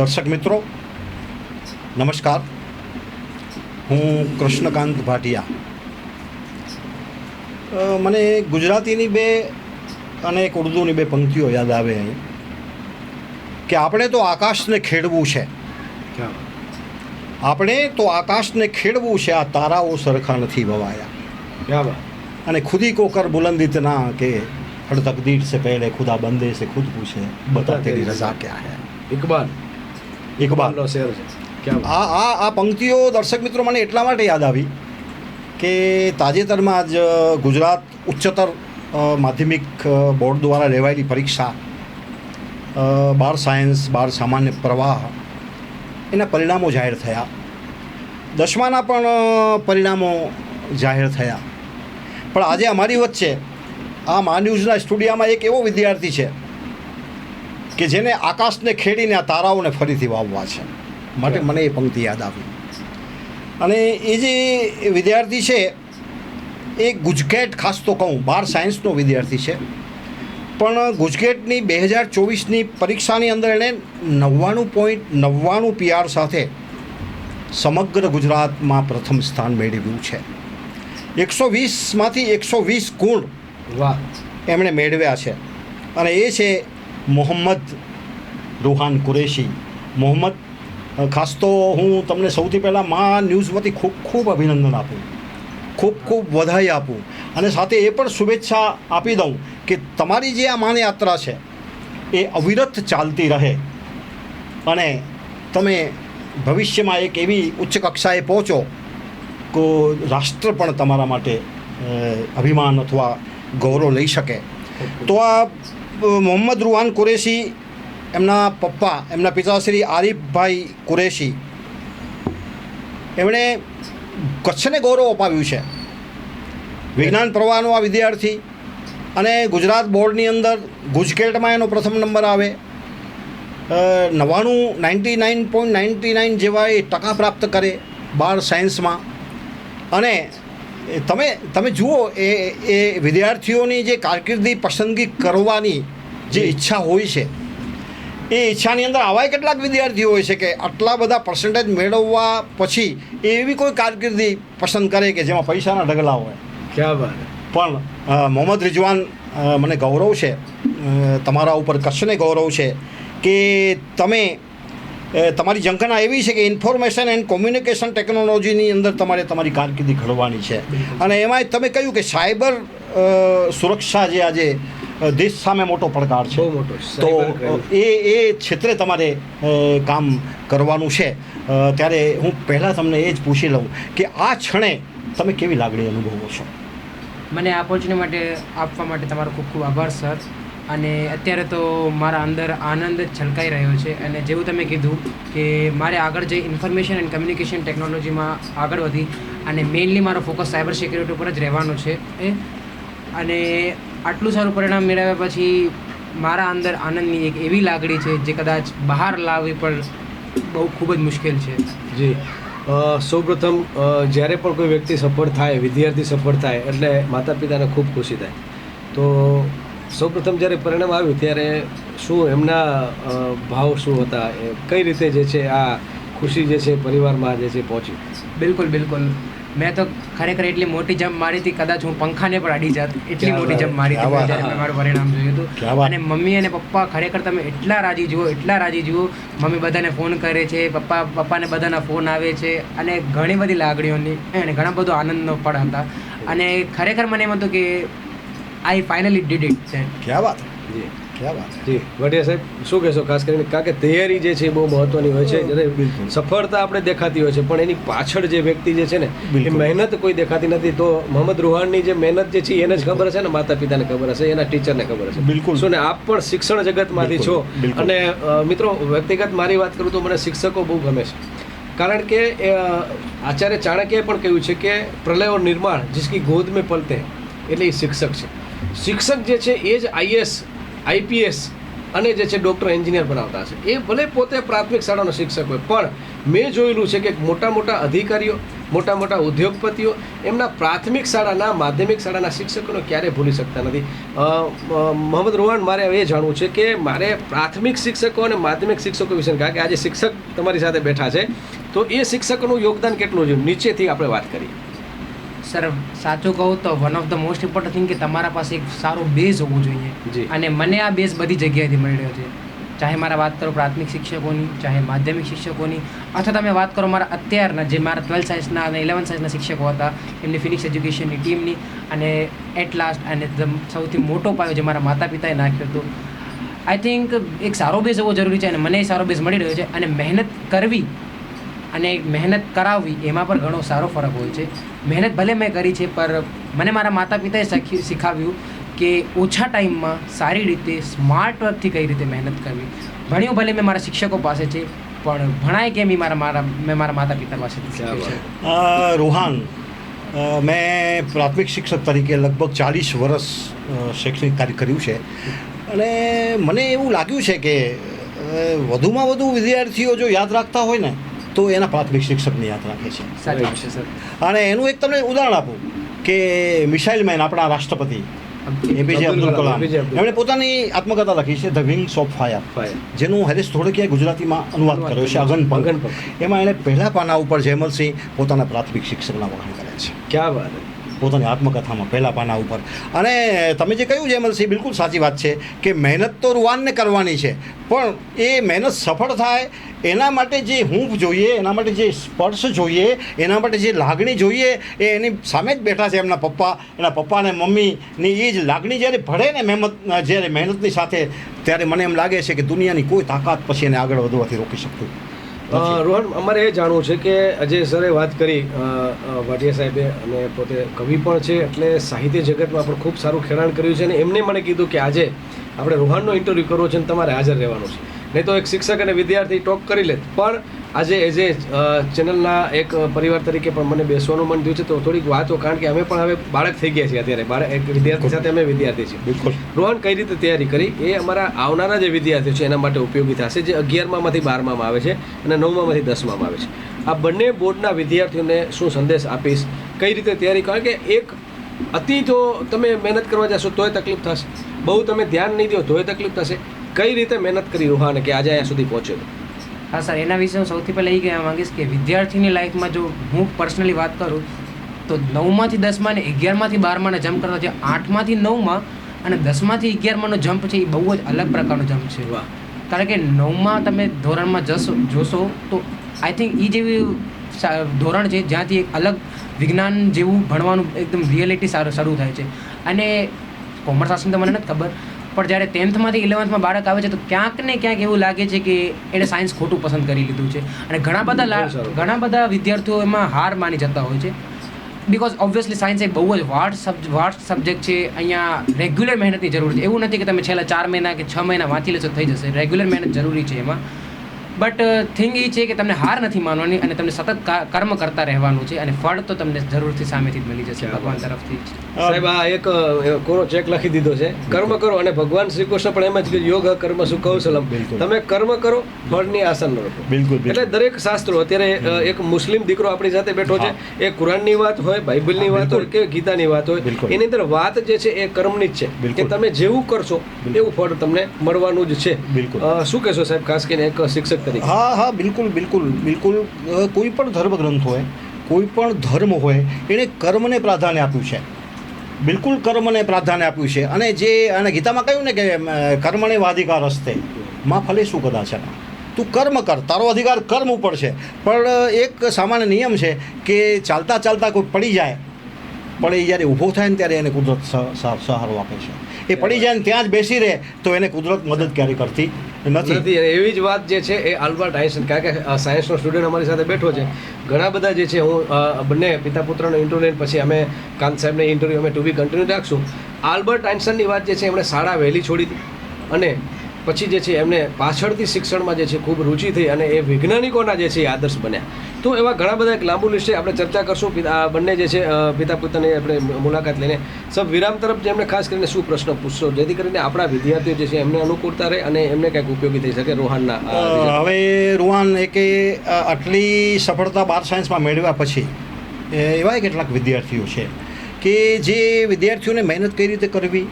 દર્શક મિત્રો નમસ્કાર. હું કૃષ્ણકાંત ભાટિયા. મને ગુજરાતીની બે અને એક ઉર્દુની બે પંક્તિઓ યાદ આવે અહીં. કે આપણે તો આકાશને ખેડવું છે. આપણે તો આકાશને ખેડવું છે આ તારાઓ સરખા નથી ભવાયા. બરાબર અને ખુદી કોકર કર બુલંદ ઇતના કે હર તકદીર સે પહેલે ખુદા બંદે સે ખુદ પૂછે બતા તેરી રજા ક્યાં હૈ? ઇકબાલ. ઇકબાલનો શેર છે. આ આ આ પંક્તિઓ દર્શક મિત્રો મને એટલા માટે યાદ આવી કે તાજેતરમાં જ ગુજરાત ઉચ્ચતર માધ્યમિક બોર્ડ દ્વારા લેવાયેલી પરીક્ષા બાર સાયન્સ બાર સામાન્ય પ્રવાહ એના પરિણામો જાહેર થયા. દસમાના પણ પરિણામો જાહેર થયા. પણ આજે અમારી વચ્ચે આ મા ન્યૂઝના સ્ટુડિયોમાં એક એવો વિદ્યાર્થી છે કે જેને આકાશને ખેડીને આ તારાઓને ફરીથી વાવવા છે. માટે મને એ પંક્તિ યાદ આવી. અને એ જે વિદ્યાર્થી છે એ ગુજકેટ ખાસ તો કહું બાર સાયન્સનો વિદ્યાર્થી છે. પણ ગુજકેટની બે હજાર ચોવીસની પરીક્ષાની અંદર એણે નવ્વાણું પોઈન્ટ નવ્વાણું પીઆર સાથે સમગ્ર ગુજરાતમાં પ્રથમ સ્થાન મેળવ્યું છે. એકસો વીસમાંથી એકસો વીસ ગુણ વાહ. એમણે મેળવ્યા છે. અને એ છે મોહમ્મદ રૂહાન કુરેશી. મોહમ્મદ ખાસ તો હું તમને સૌથી પહેલાં મા ન્યૂઝમાંથી ખૂબ ખૂબ અભિનંદન આપું. ખૂબ ખૂબ વધાઈ આપું. અને સાથે એ પણ શુભેચ્છા આપી દઉં કે તમારી જે આ માનયાત્રા છે એ અવિરત ચાલતી રહે. અને તમે ભવિષ્યમાં એક એવી ઉચ્ચ કક્ષાએ પહોંચો કે રાષ્ટ્ર પણ તમારા માટે અભિમાન અથવા ગૌરવ લઈ શકે. તો આ મોહમ્મદ રૂહાન કુરેશી, એમના પપ્પા, એમના પિતાશ્રી આરીફભાઈ કુરેશી. એમણે કચ્છને ગૌરવ અપાવ્યું છે. વિજ્ઞાન પ્રવાહનો આ વિદ્યાર્થી અને ગુજરાત બોર્ડની અંદર ગુજકેટમાં એનો પ્રથમ નંબર આવે. નવ્વાણું ninety nine point ninety nine જેવા એ ટકા પ્રાપ્ત કરે બાર સાયન્સમાં. અને તમે તમે જુઓ એ એ વિદ્યાર્થીઓની જે કારકિર્દી પસંદગી કરવાની જે ઈચ્છા હોય છે એ ઈચ્છાની અંદર આવાય કેટલાક વિદ્યાર્થીઓ હોય છે કે આટલા બધા પર્સન્ટેજ મેળવવા પછી એવી કોઈ કારકિર્દી પસંદ કરે કે જેમાં પૈસાના ઢગલા હોય. ક્યાં વાત પણ મોહમ્મદ રિજવાન મને ગૌરવ છે. તમારા ઉપર કચ્છને ગૌરવ છે કે તમે તમારી ઝંખના એવી છે કે ઇન્ફોર્મેશન એન્ડ કોમ્યુનિકેશન ટેકનોલોજીની અંદર તમારે તમારી કારકિર્દી ઘડવાની છે. અને એમાંય તમે કહ્યું કે સાયબર સુરક્ષા જે આજે દેશ સામે મોટો પડકાર છે. તો એ એ ક્ષેત્રે તમારે કામ કરવાનું છે. ત્યારે હું પહેલાં તમને એ જ પૂછી લઉં કે આ ક્ષણે તમે કેવી લાગણી અનુભવો છો? મને આ પહોંચને માટે આપવા માટે તમારો ખૂબ ખૂબ આભાર સર. અને અત્યારે તો મારા અંદર આનંદ જ છલકાઈ રહ્યો છે અને જેવું તમે કીધું કે મારે આગળ જઈ ઇન્ફોર્મેશન એન્ડ કમ્યુનિકેશન ટેકનોલોજીમાં આગળ વધી અને મેઇનલી મારો ફોકસ સાયબર સિક્યુરિટી ઉપર જ રહેવાનો છે. એ અને આટલું સારું પરિણામ મેળવ્યા પછી મારા અંદર આનંદની એક એવી લાગણી છે જે કદાચ બહાર લાવવી પણ બહુ ખૂબ જ મુશ્કેલ છે. જી. સૌપ્રથમ જ્યારે પણ કોઈ વ્યક્તિ સફળ થાય, વિદ્યાર્થી સફળ થાય, એટલે માતા પિતાને ખૂબ ખુશી થાય. તો સૌપ્રથમ જ્યારે પરિણામ આવ્યું ત્યારે શું એમના ભાવ શું હતા? એ કઈ રીતે જે છે આ ખુશી જે છે પરિવારમાં જે છે પહોંચી? બિલકુલ બિલકુલ. મેં તો ખરેખર એટલી મોટી જમ્પ મારી હતી કદાચ હું પંખાને પણ અડી જાત એટલી મોટી જમ્પ મારી હતી જ્યારે મારું પરિણામ જોયું હતું. અને મમ્મી અને પપ્પા ખરેખર તમે એટલા રાજી જુઓ એટલા રાજી જુઓ. મમ્મી બધાને ફોન કરે છે પપ્પા પપ્પાને બધાના ફોન આવે છે અને ઘણી બધી લાગણીઓની અને ઘણા બધો આનંદનો પણ હતા. અને ખરેખર મને એમ હતું કે આઈ ફાઇનલી ડીડ ઇટ ક્યાં વાત જી ક્યા વાત જી વડિયા સાહેબ શું કહેશો? ખાસ કરીને કારણ કે તૈયારી જે છે એ બહુ મહત્વની હોય છે જ્યારે સફળતા આપણે દેખાતી હોય છે પણ એની પાછળ જે વ્યક્તિ જે છે ને એ મહેનત કોઈ દેખાતી નથી. તો મોહમ્મદ રોહાણની જે મહેનત જે છે એને જ ખબર હશે ને? માતા પિતાને ખબર હશે એના ટીચરને ખબર હશે. બિલકુલ. શું ને આપ પણ શિક્ષણ જગતમાંથી છો. અને મિત્રો વ્યક્તિગત મારી વાત કરું તો મને શિક્ષકો બહુ ગમે છે. કારણ કે આચાર્ય ચાણક્યએ પણ કહ્યું છે કે પ્રલય નિર્માણ જિસકી ગોદ મેં પલતે એટલે એ શિક્ષક છે. શિક્ષક જે છે એ જ આઈએસ આઈપીએસ અને જે છે ડૉક્ટર, એન્જિનિયર બનાવતા છે એ ભલે પોતે પ્રાથમિક શાળાનો શિક્ષક હોય, પણ મેં જોયેલું છે કે મોટા મોટા અધિકારીઓ, મોટા મોટા ઉદ્યોગપતિઓ એમના પ્રાથમિક શાળાના માધ્યમિક શાળાના શિક્ષકોને ક્યારે ભૂલી શકતા નથી. મોહમ્મદ રોહન, મારે એ જાણવું છે કે મારે પ્રાથમિક શિક્ષકો અને માધ્યમિક શિક્ષકો વિશે કારણ કે આજે શિક્ષક તમારી સાથે બેઠા છે. તો એ શિક્ષકોનું યોગદાન કેટલું છે? નીચેથી આપણે વાત કરીએ. સર સાચું કહું તો one of the most important thing કે તમારા પાસે એક સારો બેઝ હોવો. જોઈએ. અને મને આ બેઝ બધી જગ્યાએથી મળી રહ્યો છે. ચાહે મારા વાત કરો પ્રાથમિક શિક્ષકોની ચાહે માધ્યમિક શિક્ષકોની અથવા તમે વાત કરો મારા અત્યારના જે મારા ટ્વેલ્થ સાયન્સના અને ઇલેવન્થ સાયન્સના શિક્ષકો હતા એમની ફિનિક્સ એજ્યુકેશનની ટીમની અને એટ લાસ્ટ અને સૌથી મોટો પાયો જે મારા માતા પિતાએ નાખ્યો હતો. આઈ થિંક એક સારો બેઝ હોવો જરૂરી છે અને મને એ સારો બેઝ મળી રહ્યો છે. અને મહેનત કરવી અને મહેનત કરાવવી, એમાં પણ ઘણો સારો ફરક હોય છે. મહેનત ભલે મેં કરી છે, પર મને મારા માતા પિતાએ શીખી- શીખાવ્યું કે ઓછા ટાઈમમાં સારી રીતે, સ્માર્ટ વર્કથી કઈ રીતે મહેનત કરવી. ભણ્યું ભલે મેં મારા શિક્ષકો પાસે છે, પણ ભણાય કેમ એ મારા મારા, મેં મારા માતા પિતા પાસે રોહાન મેં પ્રાથમિક શિક્ષક તરીકે લગભગ ચાલીસ વર્ષ શૈક્ષણિક કાર્ય કર્યું છે. અને મને એવું લાગ્યું છે કે વધુમાં વધુ વિદ્યાર્થીઓ જો યાદ રાખતા હોય ને તો એના પ્રાથમિક શિક્ષકની યાદ રાખે છે. સાચી છે સર. અને એનું એક તમને ઉદાહરણ આપું કે મિસાઇલ મેન આપણા રાષ્ટ્રપતિ એપીજે અબ્દુલ કલામ, એમણે પોતાની આત્મકથા લખી છે ધ વિંગ્સ ઓફ ફાયર જેનું હરેશ ધોળકિયાએ ગુજરાતીમાં અનુવાદ કર્યો છે અગન અગનપંખ. એમાં એણે પહેલા પાના ઉપર જયમલસિંહ પોતાના પ્રાથમિક શિક્ષકના વખાણ કર્યા છે. ક્યાં વાત? પોતાની આત્મકથામાં પહેલા પાના ઉપર અને તમે જે કહ્યું જયમલસિંહ બિલકુલ સાચી વાત છે કે મહેનત તો રૂવાનને કરવાની છે, પણ એ મહેનત સફળ થાય એના માટે જે હૂંફ જોઈએ, એના માટે જે સ્પર્શ જોઈએ, એના માટે જે લાગણી જોઈએ, એ એની સામે જ બેઠા છે એમના પપ્પા એના પપ્પા અને મમ્મીની એ જ લાગણી જ્યારે ભળે ને મહેનત જ્યારે મહેનતની સાથે, ત્યારે મને એમ લાગે છે કે દુનિયાની કોઈ તાકાત પછી એને આગળ વધવાથી રોકી શકતું. રોહન અમારે એ જાણવું છે કે અજય સરે વાત કરી અ, સાહેબે અને પોતે કવિ પણ છે એટલે સાહિત્ય જગતમાં પણ ખૂબ સારું ખેડાણ કર્યું છે અને એમને મને કીધું કે આજે આપણે રોહનનો ઇન્ટરવ્યૂ કરવો છે અને તમારે હાજર રહેવાનું છે. નહીં તો એક શિક્ષક અને વિદ્યાર્થી ટોક કરી લે પણ આજે એઝ એ ચેનલના એક પરિવાર તરીકે પણ મને બેસવાનું મન થયું છે તો થોડીક વાતો કારણ કે અમે પણ હવે બાળક થઈ ગયા છીએ અત્યારે. બાળક એક વિદ્યાર્થી સાથે અમે વિદ્યાર્થી છીએ. બિલકુલ. રોહન કઈ રીતે તૈયારી કરી? એ અમારા આવનારા જે વિદ્યાર્થીઓ છે એના માટે ઉપયોગી થશે. જે અગિયારમાંથી બારમામાં આવે છે અને નવમાંથી દસમામાં આવે છે. આ બંને બોર્ડના વિદ્યાર્થીઓને શું સંદેશ આપીશ? કઈ રીતે તૈયારી? કારણ કે એક અતિ તો તમે મહેનત કરવા જશો તોય તકલીફ થશે. બહુ તમે ધ્યાન નહીં દો તોય તકલીફ થશે. કઈ રીતે મહેનત કરી રોહાને કે આજે અહીંયા સુધી પહોંચ્યો? હા સર એના વિશે હું સૌથી પહેલાં એ કહેવા માંગીશ કે વિદ્યાર્થીની લાઈફમાં જો હું પર્સનલી વાત કરું તો નવમાંથી દસમાં ને અગિયારમાંથી બારમાંને જમ્પ કરતા જે આઠમાંથી નવમાં અને દસમાંથી અગિયારમાંનો જમ્પ છે એ બહુ જ અલગ પ્રકારનો જમ્પ છે. કારણ કે નવમાં તમે ધોરણમાં જશો જોશો તો આઈ થિંક એ જેવી સા- ધોરણ છે જ્યાંથી એક અલગ વિજ્ઞાન જેવું ભણવાનું એકદમ રિયાલિટી સારું શરૂ થાય છે. અને કોમર્સ આસન તો મને નથી ખબર પણ જ્યારે ટેન્થમાંથી ઇલેવન્થમાં બાળક આવે છે તો ક્યાંક ને ક્યાંક એવું લાગે છે કે એણે સાયન્સ ખોટું પસંદ કરી લીધું છે. અને ઘણા બધા ઘણા બધા વિદ્યાર્થીઓ એમાં હાર માની જતા હોય છે. બિકોઝ ઓબ્વિયસલી સાયન્સ એ બહુ જ વાર્ડ સબ વાર્ડ સબ્જેક્ટ છે. અહીંયા રેગ્યુલર મહેનતની જરૂર છે. એવું નથી કે તમે છેલ્લા ચાર મહિના કે છ મહિના વાંચી લેશો થઈ જશે. રેગ્યુલર મહેનત જરૂરી છે એમાં. બટ થિંગ એ છે કે તમને હાર નથી માનવાની અને તમને સતત કર્મ કરતા રહેવાનું છે અને ફળ તો તમને જરૂરથી સામેથી જ મળી જશે ભગવાન તરફથી સાહેબ આ એક કોરો ચેક લખી દીધો છે. કર્મ કરો અને ભગવાન શ્રી કૃષ્ણ પણ એમ જ કે યોગ કર્મ શું કૌશલમ. તમે કર્મ કરો ફળની આસન ન રાખો બિલકુલ બિલકુલ. એટલે દરેક શાસ્ત્રો અત્યારે એક મુસ્લિમ દીકરો આપણી સાથે બેઠો છે એ કુરાનની વાત હોય બાઇબલની વાત હોય કે ગીતાની વાત હોય એની અંદર વાત જે છે એ કર્મની જ છે. કે તમે જેવું કરશો એવું ફળ તમને મળવાનું જ છે. બિલકુલ. શું કહેશો સાહેબ ખાસ કરીને એક શિક્ષક તરીકે. હા હા, બિલકુલ બિલકુલ બિલકુલ. કોઈ પણ ધર્મગ્રંથ હોય, કોઈ પણ ધર્મ હોય એણે કર્મને પ્રાધાન્ય આપ્યું છે. બિલકુલ કર્મને પ્રાધાન્ય આપ્યું છે. અને જે, અને ગીતામાં કહ્યું ને કે કર્મને વાધિકાર હસ્તે. માં ફલે શું કદાચ તું કર્મ કર, તારો અધિકાર કર્મ ઉપર છે. પણ એક સામાન્ય નિયમ છે કે ચાલતા ચાલતા કોઈ પડી જાય, પણ એ જ્યારે ઊભો થાય ને ત્યારે એને કુદરત સહારો આપે છે. એ પડી જાય ને ત્યાં જ બેસી રહે, તો એને કુદરત મદદ ક્યારે કરતી નથી. એવી જ વાત જે છે એ આલ્બર્ટ આઈસન કારણ કે સાયન્સનો સ્ટુડન્ટ અમારી સાથે બેઠો છે. ઘણા બધા જે છે હું બંને પિતા પુત્રનો ઇન્ટરવ્યુ પછી અમે કાંત સાહેબને ઇન્ટરવ્યુ અમે ટુ બી કન્ટિન્યુ રાખશું. આલ્બર્ટ આઇન્સનની વાત જે છે એમણે શાળા વહેલી છોડી હતી. અને પછી જે છે એમને પાછળથી શિક્ષણમાં જે છે ખૂબ રુચિ થઈ અને એ વૈજ્ઞાનિકોના જે છે આદર્શ બન્યા. તો એવા ઘણા બધા એક લાંબુ લિસ્ટ છે આપણે ચર્ચા કરશું. આ બંને જે છે પિતા પુત્રની આપણે મુલાકાત લઈને. સબ વિરામ તરફ જે એમને ખાસ કરીને શું પ્રશ્ન પૂછશો જેથી કરીને આપણા વિદ્યાર્થીઓ જે છે એમને અનુકૂળતા રહે અને એમને કંઈક ઉપયોગી થઈ શકે રોહાનના. હવે રૂવાન એ કે આટલી સફળતા બાર સાયન્સમાં મેળવ્યા પછી એવા કેટલાક વિદ્યાર્થીઓ છે કે જે વિદ્યાર્થીઓને મહેનત કઈ રીતે કરવી?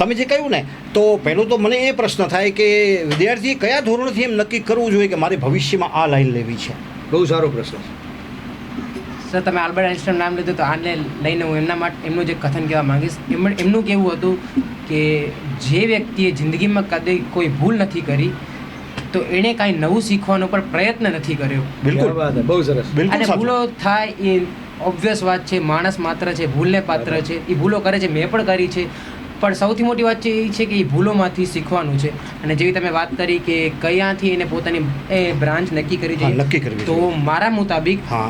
તમે જે કહ્યું ને તો પહેલું તો મને એ પ્રશ્ન થાય કે વિદ્યાર્થીએ કયા ધોરણથી એમ નક્કી કરવું જોઈએ કે મારે ભવિષ્યમાં આ લાઈન લેવી છે? બહુ સારો પ્રશ્ન સર તમે આલ્બર્ટ આઇન્સ્ટાઈન નામ લીધું તો આને લઈને હું એમના માટે એમનું જે કથન કહેવા માંગીશ. એમ એમનું કહેવું હતું કે જે વ્યક્તિએ જિંદગીમાં કદી કોઈ ભૂલ નથી કરી તો એણે કાંઈ નવું શીખવાનો પણ પ્રયત્ન નથી કર્યો. બિલકુલ. બહુ સરસ. અને ભૂલો થાય એ ઓબ્વિયસ વાત છે માણસ માત્ર છે ભૂલને પાત્ર છે એ ભૂલો કરે છે મેં પણ કરી છે. પણ સૌથી મોટી વાત છે એ છે કે એ ભૂલોમાંથી શીખવાનું છે. અને જેવી તમે વાત કરી કે કયાથી એને પોતાની એ બ્રાન્ચ નક્કી કરી જોઈએ છે નક્કી કરવી તો મારા મુતાબિક હા.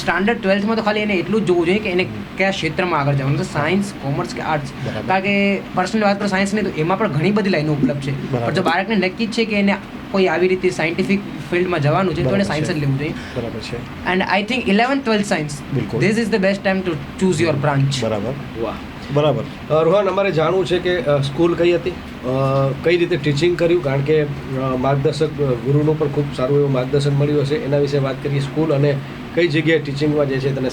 સ્ટાન્ડર્ડ ટ્વેલ્થમાં તો ખાલી એને એટલું જ જોવું જોઈએ કે એને કયા ક્ષેત્રમાં આગળ જવાનું છે. સાયન્સ કોમર્સ કે આર્ટ્સ. કારણ કે પર્સનલ વાત કરો સાયન્સની તો એમાં પણ ઘણી બધી લાઈનો ઉપલબ્ધ છે. પણ જો બાળકને નક્કી જ છે કે એને કોઈ આવી રીતે સાયન્ટિફિક ફિલ્ડમાં જવાનું છે તો એને સાયન્સ જ લેવું જોઈએ. બરાબર છે. And I think eleven twelfth science બિલકુલ. This is the best time to choose your branch બરાબર. વાહ. બરાબર. રોહન અમારે જાણવું છે કે સ્કૂલ કઈ હતી? કઈ રીતે ટીચિંગ કર્યું? કારણ કે માર્ગદર્શક ગુરુનું પણ ખૂબ સારું એવું માર્ગદર્શન મળ્યું હશે. એના વિશે વાત કરીએ સ્કૂલ અને કઈ જગ્યાએ ટીચિંગમાં જે છે તને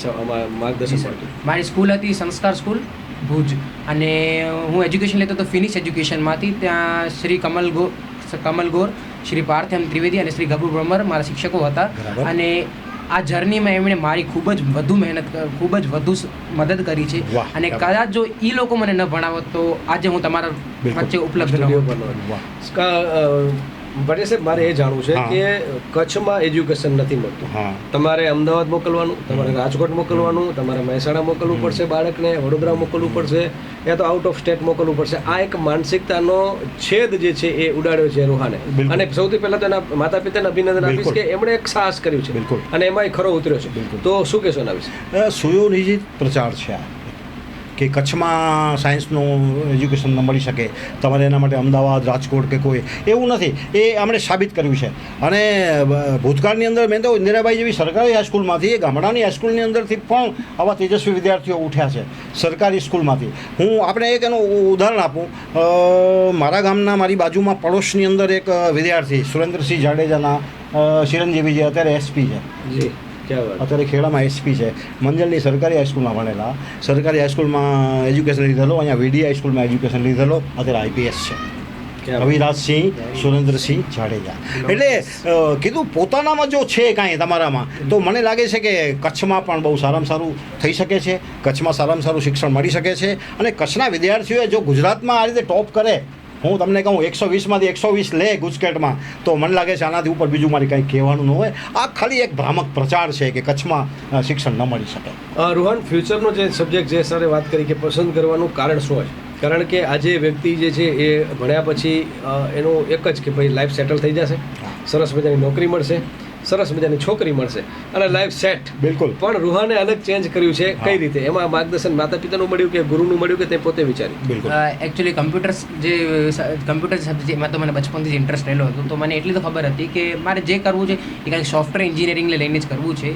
માર્ગદર્શન મળતું મારી સ્કૂલ હતી સંસ્કાર સ્કૂલ ભુજ. અને હું એજ્યુકેશન લેતો હતો ફિનિશ એજ્યુકેશનમાંથી. ત્યાં શ્રી કમલ ગો કમલ ગોર શ્રી પાર્થેમ ત્રિવેદી અને શ્રી ગભુ બ્રહ્મર મારા શિક્ષકો હતા. અને આ જર્નીમાં એમણે મારી ખૂબ જ વધુ મહેનત ખૂબ જ વધુ મદદ કરી છે. અને કદાચ જો એ લોકો મને ન ભણાવત તો આજે હું તમારા વચ્ચે ઉપલબ્ધ ન પટેલ સાહેબ મારે એ જાણવું છે કે કચ્છમાં એજ્યુકેશન નથી મળતું. તમારે અમદાવાદ મોકલવાનું તમારે રાજકોટ મોકલવાનું તમારે મહેસાણા મોકલવું પડશે બાળકને વડોદરા મોકલવું પડશે યા તો આઉટ ઓફ સ્ટેટ મોકલવું પડશે. આ એક માનસિકતાનો છેદ જે છે એ ઉડાડ્યો છે રૂહાને. અને સૌથી પહેલા તો એના માતા પિતાને અભિનંદન આપીશ કે એમણે એક સાહસ કર્યું છે. બિલકુલ. અને એમાં ખરો ઉતર્યો છે. બિલકુલ. તો શું કહેશો એના વિશે સુયોનિજિત પ્રચાર છે આ. કે કચ્છમાં સાયન્સનું એજ્યુકેશન ન મળી શકે, તમારે એના માટે અમદાવાદ, રાજકોટ કે કોઈ, એવું નથી. એ આમણે સાબિત કર્યું છે. અને ભૂતકાળની અંદર મેં તો ઇન્દિરાબાઈ જેવી સરકારી હાઈસ્કૂલમાંથી, એ ગામડાની હાઈસ્કૂલની અંદરથી પણ આવા તેજસ્વી વિદ્યાર્થીઓ ઉઠ્યા છે, સરકારી સ્કૂલમાંથી. હું આપણે એક એનું ઉદાહરણ આપું. મારા ગામના, મારી બાજુમાં પડોશની અંદર એક વિદ્યાર્થી, સુરેન્દ્રસિંહ જાડેજાના ચિરંજીવી જે અત્યારે એસપી છે. જી. અત્યારે ખેડામાં એસપી છે. મંજલની સરકારી હાઈસ્કૂલમાં ભણેલા. સરકારી હાઈસ્કૂલમાં એજ્યુકેશન લીધેલો. અહીંયા વીડી હાઈસ્કૂલમાં એજ્યુકેશન લીધેલો. અત્યારે આઈપીએસ છે. રવિરાજસિંહ સુરેન્દ્રસિંહ જાડેજા. એટલે કીધું પોતાનામાં જો છે કાંઈ તમારામાં તો મને લાગે છે કે કચ્છમાં પણ બહુ સારામાં સારું થઈ શકે છે. કચ્છમાં સારામાં સારું શિક્ષણ મળી શકે છે. અને કચ્છના વિદ્યાર્થીઓએ જો ગુજરાતમાં આ રીતે ટોપ કરે હું તમને કહું એકસો વીસમાંથી એકસો વીસ લે ગુજકેટમાં તો મને લાગે છે આનાથી ઉપર બીજું મારે કંઈ કહેવાનું ન હોય. આ ખાલી એક ભ્રામક પ્રચાર છે કે કચ્છમાં શિક્ષણ ન મળી શકે. રોહન ફ્યુચરનો જે સબ્જેક્ટ જે સરે વાત કરી કે પસંદ કરવાનું કારણ શું હોય? કારણ કે આજે વ્યક્તિ જે છે એ ભણ્યા પછી એનું એક જ કે ભાઈ લાઈફ સેટલ થઈ જશે. સરસ મજાની નોકરી મળશે. સરસ મજાની છોકરી મળશે અને લાઈફ સેટ બિલકુલ. પણ રૂહાને અલગ ચેન્જ કર્યું છે. કઈ રીતે? એમાં માર્ગદર્શન માતા પિતાનું મળ્યું કે ગુરુનું મળ્યું કે તે પોતે વિચાર્યું? બિલકુલ. એકચ્યુઅલી કમ્પ્યુટર્સ જે કમ્પ્યુટર એમાં તો મને બચપનથી જ ઇન્ટરેસ્ટ રહેલો હતો તો મને એટલી તો ખબર હતી કે મારે જે કરવું છે એ કાંઈક સોફ્ટવેર એન્જિનિયરિંગને લઈને જ કરવું છે.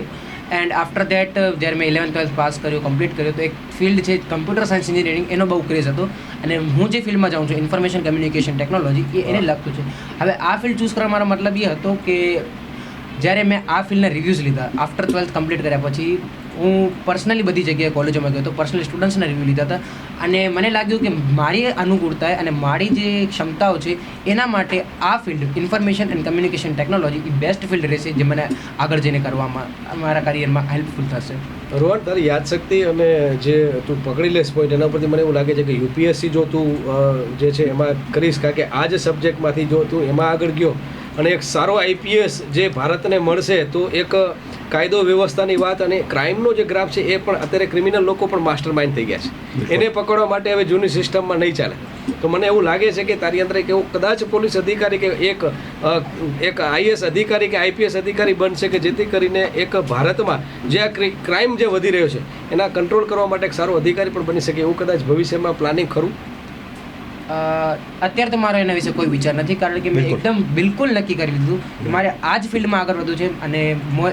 એન્ડ આફ્ટર દેટ જ્યારે મેં ઇલેવન ટ્વેલ્થ પાસ કર્યું કમ્પ્લીટ કર્યું તો એક ફિલ્ડ છે કમ્પ્યુટર સાયન્સ એન્જિનિયરિંગ એનો બહુ ક્રેઝ હતો. અને હું જે ફિલ્ડમાં જાઉં છું ઇન્ફોર્મેશન કમ્યુનિકેશન ટેકનોલોજી એ એને લગતું છે. હવે આ ફિલ્ડ ચૂઝ કરવા મારો મતલબ એ હતો કે જ્યારે મેં આ ફિલ્ડના રિવ્યૂઝ લીધા આફ્ટર ટ્વેલ્થ કમ્પ્લીટ કર્યા પછી હું પર્સનલી બધી જગ્યાએ કોલેજોમાં ગયો હતો પર્સનલી સ્ટુડન્ટ્સના રિવ્યૂ લીધા હતા. અને મને લાગ્યું કે મારી અનુકૂળતા અને મારી જે ક્ષમતાઓ છે, એના માટે આ field information and communication technology A best field રહેશે જે મને આગળ જઈને કરવામાં, મારા કરિયરમાં હેલ્પફુલ થશે. રોહન, તારી યાદશક્તિ અને જે તું પકડી લેશ પોઈન્ટ એના પરથી મને એવું લાગે છે કે યુપીએસસી જો તું જે છે એમાં કરીશ, કારણ કે આ જ સબ્જેક્ટમાંથી જો તું એમાં આગળ ગયો અને એક સારો આઈપીએસ જે ભારતને મળશે તો એક કાયદો વ્યવસ્થાની વાત અને ક્રાઇમનો જે ગ્રાફ છે એ પણ અત્યારે ક્રિમિનલ લોકો પણ માસ્ટર માઇન્ડ થઈ ગયા છે. એને પકડવા માટે હવે જૂની સિસ્ટમમાં નહીં ચાલે. તો મને એવું લાગે છે કે તારી અંદર એક એવું કદાચ પોલીસ અધિકારી કે એક એક આઈએસ અધિકારી કે આઈપીએસ અધિકારી બનશે કે જેથી કરીને એક ભારતમાં જે આ ક્રાઇમ જે વધી રહ્યો છે એના કંટ્રોલ કરવા માટે એક સારો અધિકારી પણ બની શકે એવું કદાચ ભવિષ્યમાં પ્લાનિંગ ખરું? અત્યારે તો મારો એના વિશે કોઈ વિચાર નથી કારણ કે મેં એકદમ બિલકુલ નક્કી કરી લીધું કે મારે આ જ ફિલ્ડમાં આગળ વધવું છે અને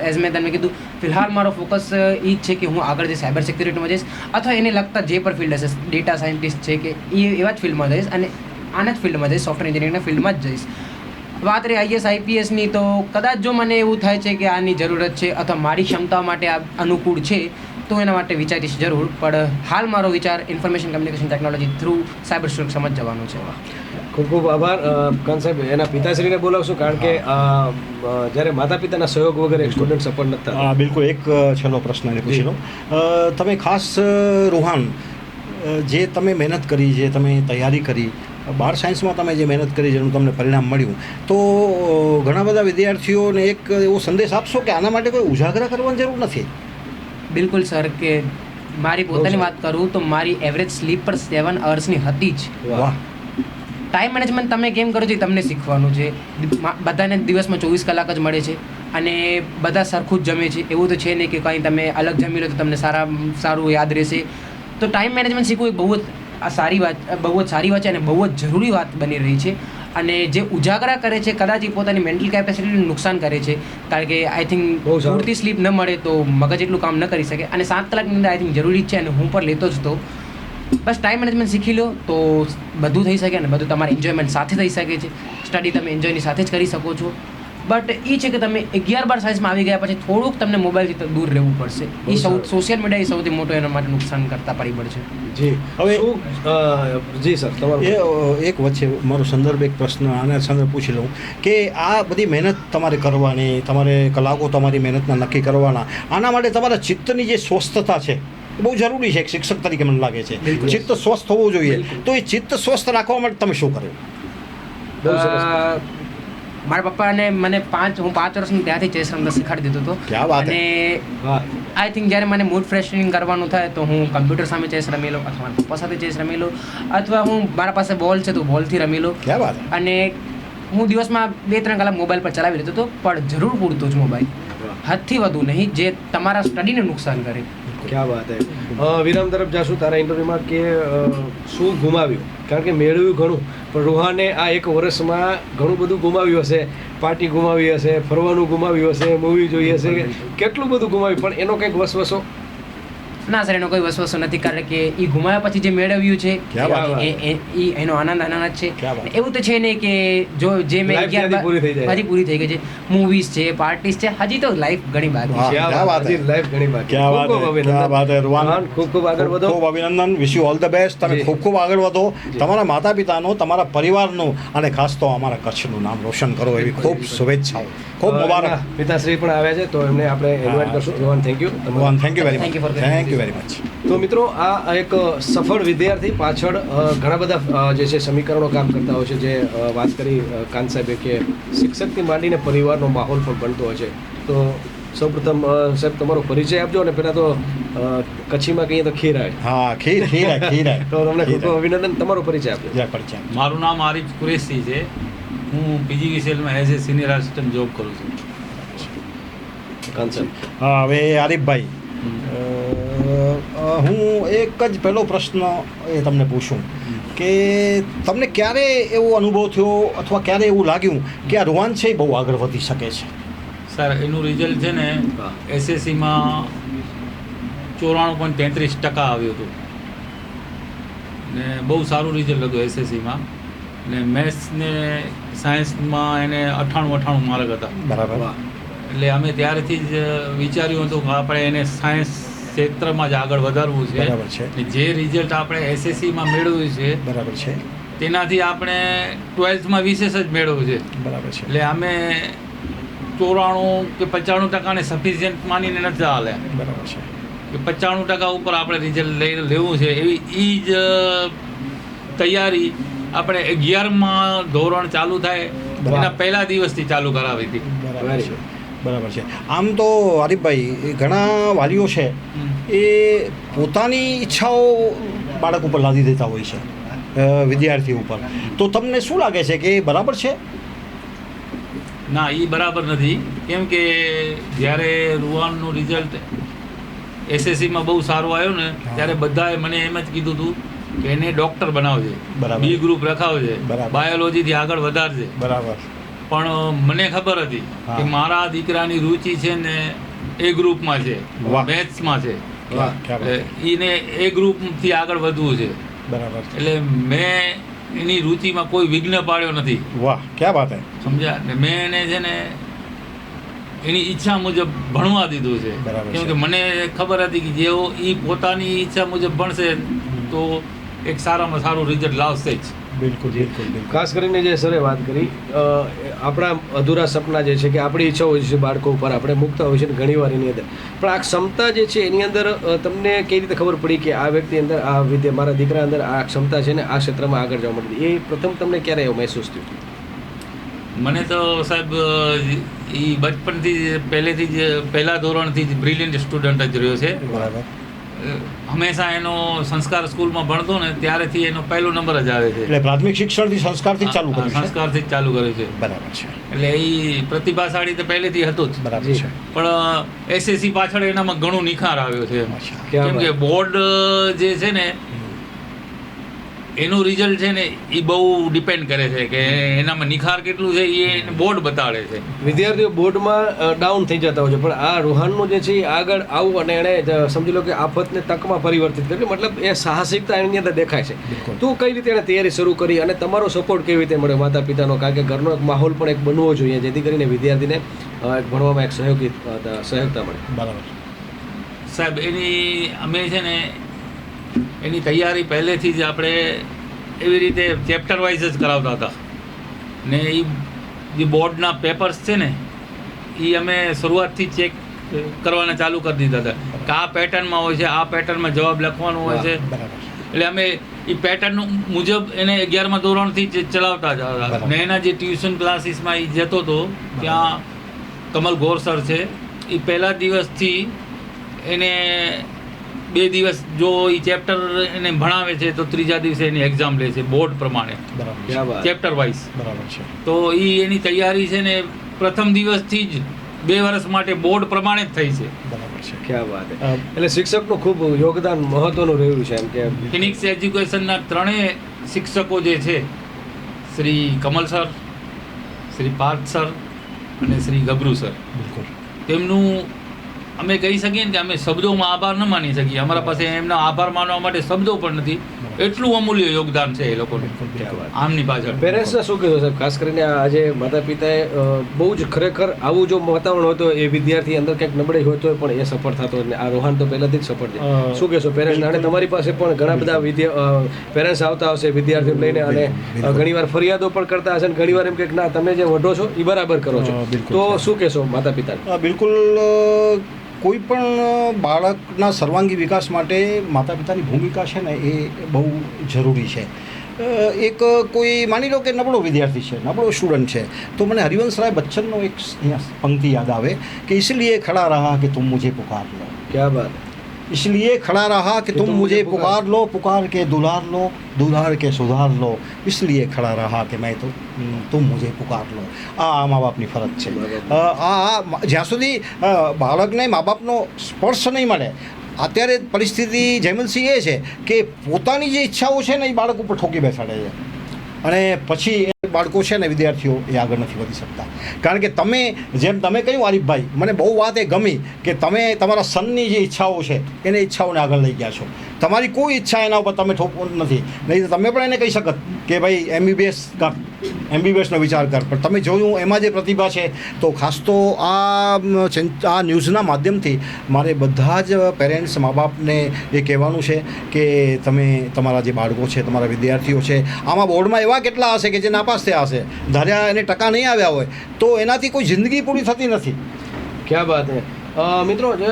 એઝ મેં તમને કીધું ફિલહાલ મારો ફોકસ એ જ છે કે હું આગળ જે સાયબર સિક્યુરિટીમાં જઈશ અથવા એને લગતા જે પણ ફિલ્ડ હશે ડેટા સાયન્ટિસ્ટ છે કે એ એવા જ ફિલ્ડમાં જઈશ અને આના જ ફિલ્ડમાં જઈશ સોફ્ટવેર એન્જિનિયરિંગના ફિલ્ડમાં જ જઈશ. વાત રહી આઈએસ આઈપીએસની તો કદાચ જો મને એવું થાય છે કે આની જરૂરત છે અથવા મારી ક્ષમતા માટે આ અનુકૂળ છે તો એના માટે વિચારીશ જરૂર પણ હાલ મારો વિચાર information communication technology through cyber સુરક્ષામાં જ જવાનો છે. ખૂબ ખૂબ આભાર. સાહેબ એના પિતાશ્રીને બોલાવશું કારણ કે જ્યારે માતા પિતાના સહયોગ વગર એક સ્ટુડન્ટ સફળ નથી હા બિલકુલ. એક છેલ્લો પ્રશ્ન એને પૂછી લઉં. તમે ખાસ રોહાન રૂહાન જે તમે મહેનત કરી જે તમે તૈયારી કરી બાર સાયન્સમાં તમે જે મહેનત કરી જેનું તમને પરિણામ મળ્યું તો ઘણા બધા વિદ્યાર્થીઓને એક એવો સંદેશ આપશો કે આના માટે કોઈ ઉજાગરા કરવાની જરૂર નથી? બિલકુલ સર કે મારી પોતાની વાત કરું તો મારી એવરેજ સ્લીપ પર સેવન અવર્સની હતી જ. વાહ. ટાઈમ મેનેજમેન્ટ તમે કેમ કરો છો એ તમને શીખવાનું છે. બધાને દિવસમાં ચોવીસ કલાક જ મળે છે અને બધા સરખું જ જમે છે. એવું તો છે નહીં કે કંઈ તમે અલગ જમી લો તો તમને સારા સારું યાદ રહેશે. તો ટાઈમ મેનેજમેન્ટ શીખવું એ બહુ જ આ સારી વાત બહુ જ સારી વાત છે અને બહુ જ જરૂરી વાત બની રહી છે. અને જે ઉજાગરા કરે છે કદાચ એ પોતાની મેન્ટલ કેપેસિટીને નુકસાન કરે છે કારણ કે આઈ થિંક. પૂરતી સ્લીપ ન મળે તો મગજ એટલું કામ ન કરી શકે. અને સાત કલાકની અંદર આઈ થિંક જરૂરી છે અને હું પણ લેતો જ તો. બસ ટાઈમ મેનેજમેન્ટ શીખી લો તો બધું થઈ શકે અને બધું તમારે એન્જોયમેન્ટ સાથે થઈ શકે છે. સ્ટડી તમે એન્જોયની સાથે જ કરી શકો છો. બટ એ છે કે તમે અગિયાર બાર સાઇઝમાં આવી ગયા પછી થોડુંક તમને મોબાઈલથી તો દૂર રહેવું પડશે. એ સૌ સોશિયલ મીડિયા એ સૌથી મોટો એના માટે નુકસાન કરતા પરિબળ છે. જી. હવે- શું? જી સર તમારો એક વચ્ચે મારો સંદર્ભ એક પ્રશ્ન આના સંદર્ભ પૂછી લઉં કે આ બધી મહેનત તમારે કરવાની તમારે કલાકો તમારી મહેનતના નક્કી કરવાના આના માટે તમારા ચિત્તની જે સ્વસ્થતા છે એ બહુ જરૂરી છે એક શિક્ષક તરીકે મને લાગે છે. ચિત્ત સ્વસ્થ હોવું જોઈએ. તો એ ચિત્ત સ્વસ્થ રાખવા માટે તમે શું કર્યું? બહુ સરસ. અ, મારા પપ્પાને મને પાંચ હું પાંચ વર્ષનું ત્યાંથી ચેસ રમતા શીખાડી દીધો હતું. અને આઈ થિંક જ્યારે મને મૂડ ફ્રેશનિંગ કરવાનું થાય તો હું કમ્પ્યુટર સામે ચેસ રમી લઉં અથવા મારા પપ્પા સાથે ચેસ રમી લઉં અથવા હું મારા પાસે બોલ છે તો બોલથી રમી લઉં? અને હું દિવસમાં બે ત્રણ કલાક મોબાઈલ પર ચલાવી લેતો હતો પણ જરૂર પૂરતો જ મોબાઈલ હદથી વધુ નહીં જે તમારા સ્ટડીને નુકસાન કરે. ક્યાં વાત હે? વિરામ તરફ જાશું તારા ઇન્ટરવ્યુમાં કે શું ગુમાવ્યું? કારણ કે મેળવ્યું ઘણું પણ રોહાને આ એક વર્ષમાં ઘણું બધું ગુમાવ્યું હશે. પાર્ટી ગુમાવી હશે ફરવાનું ગુમાવ્યું હશે મૂવી જોઈ હશે કેટલું બધું ગુમાવ્યું? પણ એનો કંઈક વસવસો? ના સર એનો કોઈ વસવસો નથી. કારણ કે એ ગુમાયા પછી જે મેળવ્યું છે એનો આનંદ આનંદ જ છે એવું તો છે નહીં કે જો જે મેં. હજી પૂરી થઈ ગઈ છે. મૂવીઝ છે પાર્ટીઝ છે હજી તો લાઈફ ઘણી બાકી વાહ, છે. ક્યાં ક્યાં વાત વાત હે. હજી લાઈફ ઘણી બાકી ખૂબ ખૂબ હે, ક્યાં વાત હે, રૂહાન. રૂહાન, ખૂબ ખૂબ આગળ વધો. ખૂબ અભિનંદન. Wish you all the best તમે. ખૂબ ખૂબ આગળ વધો. તમારા માતા પિતાનું તમારા પરિવારનું અને ખાસ તો અમારા કચ્છનું નામ રોશન કરો એવી ખૂબ શુભેચ્છાઓ. ખૂબ મુબારક. પિતાશ્રી પણ આવ્યા છે તો એમને આપણે ઇન્વાઇટ કરશું. Rohan thank you Rohan thank you very much thank you very much તો મિત્રો આ એક સફળ વિદ્યાર્થી પાછળ ઘણા બધા જે છે સમીકરણો કામ કરતા હોય છે જે વાત કરી કાન સાહેબે કે શિક્ષકથી માંડીને પરિવારનો માહોલ પણ બનતો હોય છે. તો સૌપ્રથમ સાહેબ તમારો પરિચય આપજો અને પહેલાં તો કચ્છીમાં કહીએ તો ખીરાય. હા ખીર ખીર હે, ખીર હે. તો તમને ખૂબ. અભિનંદન. તમારો પરિચય આપજો. પરિચય મારું નામ આરિફ કુરેશી છે. હું પીજીવીસીએલમાં as a senior assistant job કરું છું. હા હવે આરિફભાઈ હું એક જ પહેલો પ્રશ્ન એ તમને પૂછું કે તમને ક્યારે એવો અનુભવ થયો અથવા ક્યારે એવું લાગ્યું કે આ રોવાન છે એ બહુ આગળ વધી શકે છે? સર એનું રિઝલ્ટ છે ને એસએસસીમાં ચોરાણું પોઈન્ટ તેત્રીસ ટકા આવ્યું હતું. ને બહુ સારું રિઝલ્ટ હતું એસએસસીમાં ને મેથ્સ ને સાયન્સમાં એને અઠ્ઠાણું અઠ્ઠાણું માર્ક હતા. બરાબર. એટલે અમે ત્યારથી જ વિચાર્યું હતું કે આપણે એને સાયન્સ ક્ષેત્રમાં જ આગળ વધારવું છે. બરાબર છે. જે રિઝલ્ટ આપણે એસએસસીમાં મેળવ્યું છે બરાબર છે. તેનાથી આપણે ટ્વેલ્થમાં વિશેષ જ મેળવ્યું છે. બરાબર છે. એટલે અમે ચોરાણું કે પંચાણું ટકાને સફિશિયન્ટ માનીને નથી હાલે બરાબર છે. કે પંચાણું ટકા ઉપર આપણે રિઝલ્ટ લઈ લેવું છે એવી એ જ તૈયારી આપણે અગિયારમાં ધોરણ ચાલુ થાય. એના પહેલા દિવસથી ચાલુ કરાવી હતી. બરાબર છે. બરાબર છે. આમ તો હરીફભાઈ ઘણા વાલીઓ છે એ પોતાની ઈચ્છાઓ બાળક ઉપર લાદી દેતા હોય છે વિદ્યાર્થી ઉપર. તો તમને શું લાગે છે કે એ બરાબર છે? ના એ બરાબર નથી. કેમ કે જ્યારે રૂવાનનું રિઝલ્ટ એસએસસીમાં બહુ સારું આવ્યું ને ત્યારે બધાએ મને એમ જ કીધું હતું કે એને ડોક્ટર બનાવજે. બરાબર. B group રખાવજે. બાયોલોજીથી આગળ વધારજે. બરાબર. પણ મને ખબર હતી કે મારા દીકરાની રુચિ છે ને એ ગ્રુપમાં છે. મેથ્સમાં છે. એને એ ગ્રુપથી આગળ વધવું છે. બરાબર. એટલે મેં એની રુચિમાં કોઈ વિઘ્ન પાડ્યો નથી. વાહ ક્યાં વાત હે? સમજ્યા? ને મેં એને છે ને એની ઈચ્છા મુજબ ભણવા દીધું છે. કેમ કે મને ખબર હતી કે જેઓ એ પોતાની ઈચ્છા મુજબ ભણશે તો એક સારામાં સારું રિઝલ્ટ લાવશે જ. બિલકુલ બિલકુલ ખાસ કરીને જે સરે વાત કરી આપણા અધૂરા સપના જે છે કે આપણી ઈચ્છા હોય છે બાળકો ઉપર આપણે મૂકતા હોય છે ને ઘણી વાર એની અંદર. પણ આ ક્ષમતા જે છે એની અંદર તમને કઈ રીતે ખબર પડી કે આ વ્યક્તિ અંદર આ વિદ્યા મારા દીકરા અંદર આ ક્ષમતા છે ને આ ક્ષેત્રમાં આગળ જવા માટે એ પ્રથમ તમને ક્યારે એવું મહેસૂસ થયું? મને તો સાહેબ એ બચપનથી જ પહેલેથી જ પહેલા ધોરણથી જ બ્રિલિયન્ટ સ્ટુડન્ટ જ રહ્યો છે. બરાબર. હંમેશા એનો સંસ્કાર સ્કૂલમાં ભણતો ને ત્યારેથી એનો પહેલો નંબર જ આવે છે. એટલે પ્રાથમિક શિક્ષણથી સંસ્કારથી ચાલુ કર્યું છે? સંસ્કારથી જ ચાલુ કર્યું છે. બરાબર છે. એટલે એ પ્રતિભાશાળી તો પહેલેથી હતો જ. બરાબર છે. પણ એસએસસી પાછળ એનામાં ઘણો નિખાર આવ્યો છે. કેમ કે બોર્ડ જે છે ને એનું રિઝલ્ટ છે ને એ બહુ ડિપેન્ડ કરે છે કે એનામાં નિખાર કેટલું છે એ બોર્ડ બતાડે છે. વિદ્યાર્થીઓ બોર્ડમાં ડાઉન થઈ જતા હોય છે. પણ આ રૂહાનનું જે છે એ આગળ આવું અને એણે સમજી લો કે આફતને તકમાં પરિવર્તિત કર્યું. મતલબ એ સાહસિકતા એની અંદર દેખાય છે. તું તો કઈ રીતે એણે તૈયારી શરૂ કરી અને તમારો સપોર્ટ કેવી રીતે મળ્યો માતા પિતાનો કારણ કે ઘરનો એક માહોલ પણ એક બનવો જોઈએ જેથી કરીને વિદ્યાર્થીને ભણવામાં એક સહયોગી સહયોગતા મળે. બરાબર. સાહેબ એની અમે છે ને એની તૈયારી પહેલેથી જ આપણે એવી રીતે ચેપ્ટર વાઇઝ જ કરાવતા હતા. ને એ જે બોર્ડના પેપર્સ છે ને એ અમે શરૂઆતથી ચેક કરવાના ચાલુ કરી દીધા હતા કે આ પેટર્નમાં હોય છે આ પેટર્નમાં જવાબ લખવાનો હોય છે. એટલે અમે એ પેટર્ન મુજબ એને અગિયારમા ધોરણથી જ ચલાવતા જ હતા. ને એના જે ટ્યુશન ક્લાસીસમાં એ જતો હતો ત્યાં કમલ ગોર સર છે એ પહેલા દિવસથી એને બે દિવસ જો એ ચેપ્ટર એને ભણાવે છે તો ત્રીજા દિવસે એની એક્ઝામ લે છે બોર્ડ પ્રમાણે. બરાબર. છે ચેપ્ટર વાઇઝ બરાબર છે. તો એ એની તૈયારી છે ને પ્રથમ દિવસથી જ બે વર્ષ માટે બોર્ડ પ્રમાણે જ થઈ છે. બરાબર છે. ક્યાં વાત એટલે શિક્ષકનું ખૂબ યોગદાન મહત્વનું રહ્યું છે એમ કે ફિનિક્સ એજ્યુકેશનના ત્રણેય શિક્ષકો જે છે શ્રી કમલ સર શ્રી પાર્થ સર અને શ્રી ગબરુ સર. બિલકુલ. તેમનું અમે કહી શકીએ ને કે અમે શબ્દોમાં આભાર ન માની શકીએ. અમારા પાસે એમના આભાર માનવા માટે શબ્દો પણ નથી. એટલું અમૂલ્ય યોગદાન છે એ લોકોનું. આમની પાછળ. પેરેન્ટ્સને શું કહેશો સાહેબ? ખાસ કરીને આજે માતા પિતાએ બહુ જ ખરેખર આવું જો વાતાવરણ હોય તો એ વિદ્યાર્થી અંદર કંઈક નબળાઈ હોય તો પણ એ સફળ થતો અને આ રોહાન તો પહેલાથી જ સફળ છે. શું કહેશો પેરેન્ટ્સ અને તમારી પાસે પણ ઘણા બધા વિદ્યા પેરેન્ટ્સ આવતા હશે વિદ્યાર્થીઓ લઈને અને ઘણીવાર ફરિયાદો પણ કરતા હશે અને ઘણીવાર એમ કે ના તમે જે વઢો છો એ બરાબર કરો છો. તો શું કહેશો માતા પિતા બિલકુલ કોઈ પણ બાળકના સર્વાંગી વિકાસ માટે માતા પિતાની ભૂમિકા છે ને એ બહુ જરૂરી છે. એક કોઈ માની લો કે નબળો વિદ્યાર્થી છે, નબળો સ્ટુડન્ટ છે, તો મને હરિવંશ રાય બચ્ચનનો એક પંક્તિ યાદ આવે કે ઇસલીએ ખડા રહા કે તું મુજે પુકાર લો. ક્યા બાત? इसलिए खड़ा रहा कि तुम मुझे पुकार लो पुकार के दुलार लो दुलार के सुधार लो इसलिए खड़ा रहा कि मैं तो तुम मुझे પુકાર લો આ મા બાપની ફરજ છે બરાબર. અ, આ આ જ્યાં સુધી અ, બાળકને મા બાપનો સ્પર્શ નહીં મળે અત્યારે પરિસ્થિતિ જયમલસિંહ એ છે કે પોતાની જે ઈચ્છાઓ છે ને એ બાળક ઉપર ઠોકી બેસાડે છે અને પછી એ બાળકો છે ને વિદ્યાર્થીઓ એ આગળ નથી વધી શકતા. કારણ કે તમે, જેમ તમે કહ્યું આરીફભાઈ મને બહુ વાત એ ગમી કે તમે તમારા સનની જે ઈચ્છાઓ છે, એને ઈચ્છાઓને આગળ લઈ ગયા છો. તમારી કોઈ ઈચ્છા એના ઉપર તમે ઠોકવું નથી. નહીં તમે પણ એને કહી શકત કે ભાઈ એમબીબીએસ કર. એમબીબીએસનો વિચાર કર. પણ તમે જોયું, એમાં જે પ્રતિભા છે, તો ખાસ તો આ આ ન્યૂઝના માધ્યમથી મારે બધા જ પેરેન્ટ્સ મા બાપને એ કહેવાનું છે કે તમે તમારા જે બાળકો છે, તમારા વિદ્યાર્થીઓ છે, આમાં બોર્ડમાં એવા કેટલા હશે કે જે નાપાસ થયા હશે. ધાર્યા એને ટકા નહીં આવ્યા હોય, તો એનાથી કોઈ જિંદગી પૂરી થતી નથી. ક્યાં બાત હે? મિત્રો જે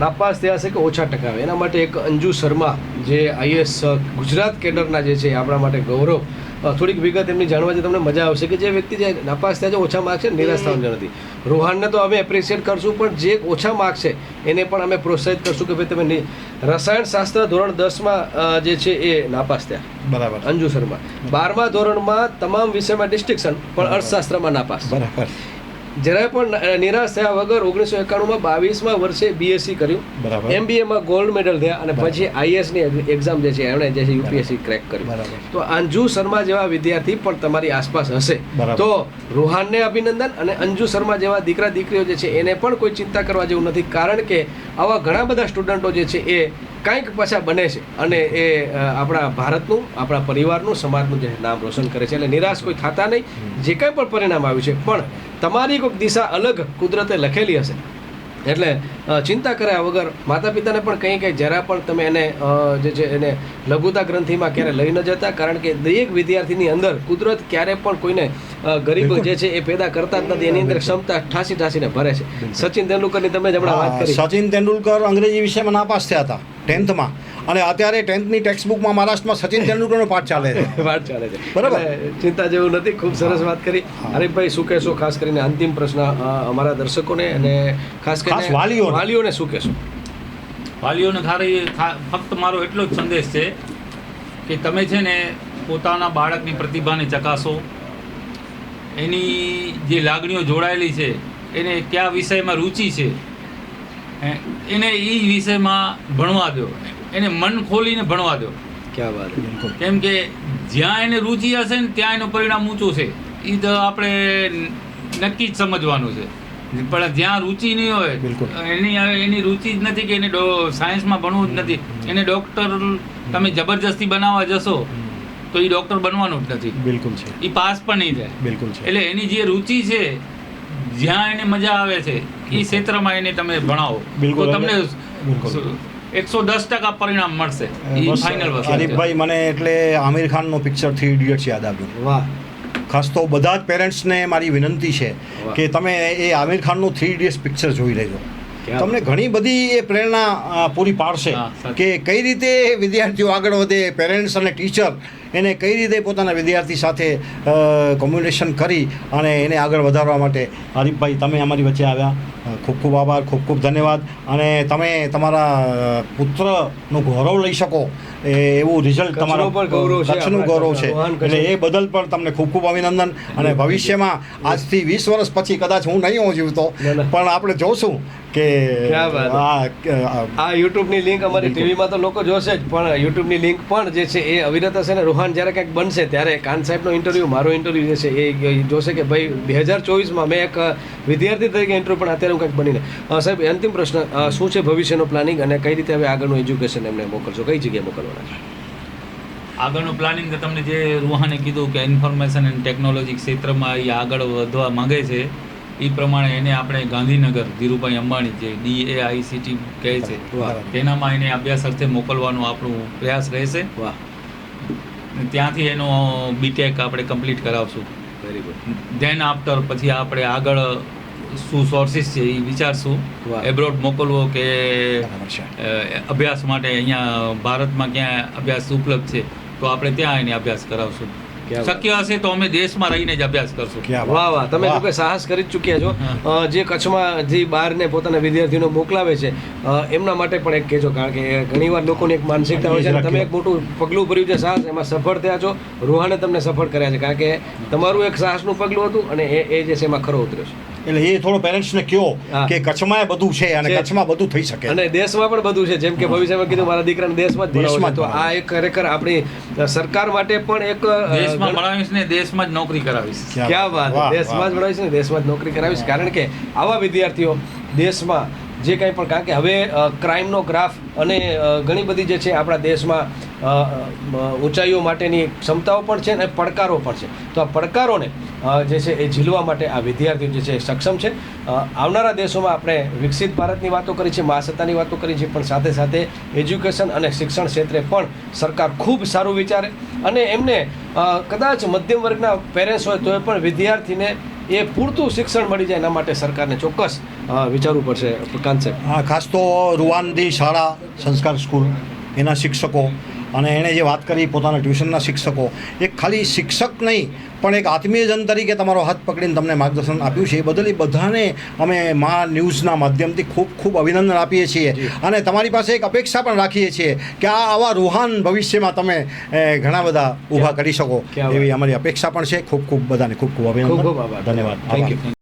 નાપાસ થયા છે કે ઓછા ટકા. એના માટે એક અંજુ શર્મા જે આઈએસ ગુજરાત કેડરના જે છે આપણા માટે ગૌરવ. થોડીક વિગત એમની જાણવા જે તમને મજા આવશે કે જે વ્યક્તિ જે નાપાસ થયા છે ઓછા માર્ક્સ છે નિરાશ થવાની નથી. રોહાનને તો અમે એપ્રિશિએટ કરશું પણ જે ઓછા માર્ક્સ છે એને પણ અમે પ્રોત્સાહિત કરશું કે ભાઈ તમે રસાયણશાસ્ત્ર રસાયણ શાસ્ત્ર ધોરણ દસમાં જે છે એ નાપાસ થયા. બરાબર. અંજુ શર્મા. બારમા ધોરણમાં તમામ વિષયમાં ડિસ્ટિંક્શન પણ અર્થશાસ્ત્રમાં નાપાસ. બરાબર. જરાય પણ નિરાશ થયા વગર ઓગણીસો એકાણુંમાં બાવીસમાં વર્ષે બીએસસી કર્યું. એમબીએમાં ગોલ્ડ મેડલ થયા અને. પછી આઈએસની એક્ઝામ જે છે એમણે જે છે યુપીએસસી ક્રેક કર્યું. તો અંજુ શર્મા જેવા વિદ્યાર્થી પણ તમારી આસપાસ હશે. તો રોહાનને અભિનંદન અને અંજુ શર્મા જેવા દીકરા દીકરીઓ જે છે એને પણ કોઈ ચિંતા કરવા જેવું નથી. કારણ કે આવા ઘણા બધા સ્ટુડન્ટો જે છે એ કાંઈક પાછા બને છે. અને એ આપણા ભારતનું આપણા પરિવારનું સમાજનું જે નામ રોશન કરે છે. એટલે નિરાશ કોઈ થતા નહીં. જે કંઈ પણ પરિણામ આવ્યું છે. પણ તમારી કોઈક દિશા અલગ કુદરતે લખેલી હશે. એટલે ચિંતા કર્યા વગર. માતા પિતાને પણ કંઈ કંઈ જરા પણ તમે એને જે છે એને લઘુતા ગ્રંથિમાં ક્યારે લઈ ન જતા કારણ કે દરેક વિદ્યાર્થીની અંદર કુદરત ક્યારે પણ કોઈને ગરીબો જે છે એ પેદા કરતા જ નથી. એની અંદર ક્ષમતા ઠાસી ઠાસીને ભરે છે. સચિન તેંડુલકરની તમે જ હમણાં વાત કરી. સચિન તેંડુલકર અંગ્રેજી વિષયમાં નાપાસ થયા હતા ટેન્થમાં. અને અત્યારે ટેન્થની ટેક્સ્ટ બુકમાં મહારાષ્ટ્રમાં સચિન તેંડુલકરનો પાઠ ચાલે છે. વાત ચાલે છે. બરાબર. ચિંતા જેવું નથી ખૂબ સરસ વાત કરી. હા. હરીફભાઈ શું કહેશો? ખાસ કરીને અંતિમ પ્રશ્ન અમારા દર્શકોને અને ખાસ કરીને વાલીઓ વાલીઓને. વાલીઓને શું કહેશો? વાલીઓને ખાલી ફક્ત મારો એટલો જ સંદેશ છે કે તમે છે ને પોતાના બાળકની પ્રતિભાને ચકાસો. એની જે લાગણીઓ જોડાયેલી છે એને કયા વિષયમાં રુચિ છે એને એ વિષયમાં ભણવા દો. એને મન ખોલીને ભણવા દો. ક્યાં વાત કેમ કે જ્યાં એને રુચિ હશે ને ત્યાં એનું પરિણામ ઊંચું છે. એ તો આપણે નક્કી જ સમજવાનું છે. પણ જ્યાં રુચિ નહીં હોય એની એની રુચિ જ નથી કે એને સાયન્સમાં ભણવું જ નથી. એને ડૉક્ટર તમે જબરજસ્તી બનાવવા જશો તો એ ડૉક્ટર બનવાનું જ નથી. બિલકુલ છે. એ પાસ પણ નહીં થાય બિલકુલ છે. એટલે એની જે રુચિ છે જ્યાં એને મજા આવે છે એ ક્ષેત્રમાં એને તમે ભણાવો. બિલકુલ. તો તમને. એકસો દસ ટકા પરિણામ મળશે. ફાઇનલ હરીફભાઈ મને એટલે આમિર ખાનનું પિક્ચર થ્રી ઇડિયટ્સ યાદ આવ્યું. વાહ. ખાસ તો બધા જ પેરેન્ટ્સને મારી વિનંતી છે કે તમે એ આમિર ખાનનું થ્રી ઇડિયટ્સ પિક્ચર જોઈ લેજો. તમને ઘણી બધી એ પ્રેરણા પૂરી પાડશે કે કઈ રીતે વિદ્યાર્થીઓ આગળ વધે પેરેન્ટ્સ અને ટીચર એને કઈ રીતે પોતાના વિદ્યાર્થી સાથે કોમ્યુનિકેશન કરી અને એને આગળ વધારવા માટે? હરીફભાઈ તમે અમારી વચ્ચે આવ્યા. ખૂબ ખૂબ આભાર ખૂબ ખૂબ ધન્યવાદ. અને તમે તમારા પુત્રનું ગૌરવ લઈ શકો. એવું રિઝલ્ટ તમારા પણ ગૌરવ છે, કચ્છનું ગૌરવ છે. એટલે એ બદલ પણ તમને ખૂબ ખૂબ અભિનંદન. અને ભવિષ્યમાં આજથી વીસ વર્ષ પછી કદાચ હું નહીં હોઉં જીવતો. પણ આપણે જોશું કે આ યુટ્યુબની લિંક અમારી ટીવીમાં તો લોકો જોશે જ પણ યુટ્યુબની લિંક પણ જે છે એ અવિરત હશે ને રૂહાન જ્યારે કંઈક બનશે ત્યારે કાન સાહેબનો ઇન્ટરવ્યૂ મારો ઇન્ટરવ્યૂ જે છે એ જોશે કે ભાઈ બે હજાર ચોવીસમાં મેં એક વિદ્યાર્થી તરીકે ઇન્ટરવ્યૂ પણ અત્યારે હું કંઈક બનીને સાહેબ અંતિમ પ્રશ્ન શું છે ભવિષ્યનો પ્લાનિંગ અને કઈ રીતે હવે આગળનું એજ્યુકેશન એમને મોકલશો? કઈ જગ્યાએ મોકલવાના છે? આગળનું પ્લાનિંગ તો તમને જે રૂહાને કીધું કે ઇન્ફોર્મેશન એન્ડ ટેકનોલોજી ક્ષેત્રમાં એ આગળ વધવા માંગે છે એ પ્રમાણે એને આપણે ગાંધીનગર ધીરુભાઈ અંબાણી જે ડીએઆઈસીટી કહે છે તેનામાં એને અભ્યાસ અર્થે મોકલવાનો આપણો પ્રયાસ રહેશે. વાહ. ત્યાંથી એનો બીટેક આપણે કમ્પ્લીટ કરાવશું. વેરી ગુડ ધેન આફ્ટર પછી આપણે આગળ શું સોર્સિસ છે એ વિચારશું. એબ્રોડ મોકલવો કે અભ્યાસ માટે અહીંયા ભારતમાં ક્યાં અભ્યાસ ઉપલબ્ધ છે તો આપણે ત્યાં એને અભ્યાસ કરાવશું. શક્ય હશે તો અમે દેશમાં રહીને જ અભ્યાસ કરશું. વાહ વાહ. તમે વાહ. કે સાહસ કરી જ ચૂક્યા છો. જે કચ્છમાં જે બહારને પોતાના વિદ્યાર્થીઓને મોકલાવે છે એમના માટે પણ એક કહેજો કારણ કે ઘણીવાર લોકોની એક માનસિકતા હોય છે તમે એક મોટું પગલું ભર્યું છે સાહસ એમાં સફળ થયા છો. રૂહાને તમને સફળ કર્યા છે કારણ કે તમારું એક સાહસનું પગલું હતું અને એ એ જે છે એમાં ખરો ઉતર્યો છે. એટલે એ થોડો પેરેન્ટ્સને કહો કે કચ્છમાં બધું છે અને કચ્છમાં બધું થઈ શકે. અને દેશમાં પણ બધું છે. જેમ કે ભવિષ્યમાં કીધું મારા દીકરાને દેશમાં જ ભણાવવો દેશમાં તો આ એક ખરેખર આપણી સરકાર માટે પણ એક દેશમાં ભણાવીશ ને દેશમાં જ નોકરી કરાવીશ. ક્યાં વાત. દેશમાં જ ભણાવીશ ને દેશમાં જ નોકરી કરાવીશ. કારણ કે આવા વિદ્યાર્થીઓ દેશમાં જે કંઈ પણ કારણ કે હવે ક્રાઇમનો ગ્રાફ અને ઘણી બધી જે છે આપણા દેશમાં ઊંચાઈઓ માટેની ક્ષમતાઓ પણ છે અને પડકારો પણ છે. તો આ પડકારોને જે છે એ ઝીલવા માટે આ વિદ્યાર્થીઓ જે છે એ સક્ષમ છે. આવનારા દેશોમાં આપણે વિકસિત ભારતની વાતો કરી છે, મહાસત્તાની વાતો કરી છે, પણ સાથે સાથે એજ્યુકેશન અને શિક્ષણ ક્ષેત્રે પણ સરકાર ખૂબ સારું વિચારે. અને એમને કદાચ મધ્યમ વર્ગના પેરેન્ટ્સ હોય તો એ પણ વિદ્યાર્થીને એ પૂરતું શિક્ષણ મળી જાય એના માટે સરકારને ચોક્કસ વિચારવું પડશે. સાહેબ. હા, ખાસ તો રૂવાનદી શાળા, સંસ્કાર સ્કૂલ, એના શિક્ષકો અને એણે જે વાત કરી પોતાના ટ્યુશનના શિક્ષકો એક ખાલી શિક્ષક નહીં પણ એક આત્મીયજન તરીકે તમારો હાથ પકડીને તમને માર્ગદર્શન આપ્યું છે એ બદલ એ બધાને અમે મા ન્યૂઝના માધ્યમથી ખૂબ ખૂબ અભિનંદન આપીએ છીએ. અને તમારી પાસે એક અપેક્ષા પણ રાખીએ છીએ કે આ આવા રૂહાન ભવિષ્યમાં તમે ઘણા બધા ઊભા કરી શકો એવી અમારી અપેક્ષા પણ છે. ખૂબ ખૂબ બધાને ખૂબ ખૂબ અભિનંદન. ધન્યવાદ. Thank you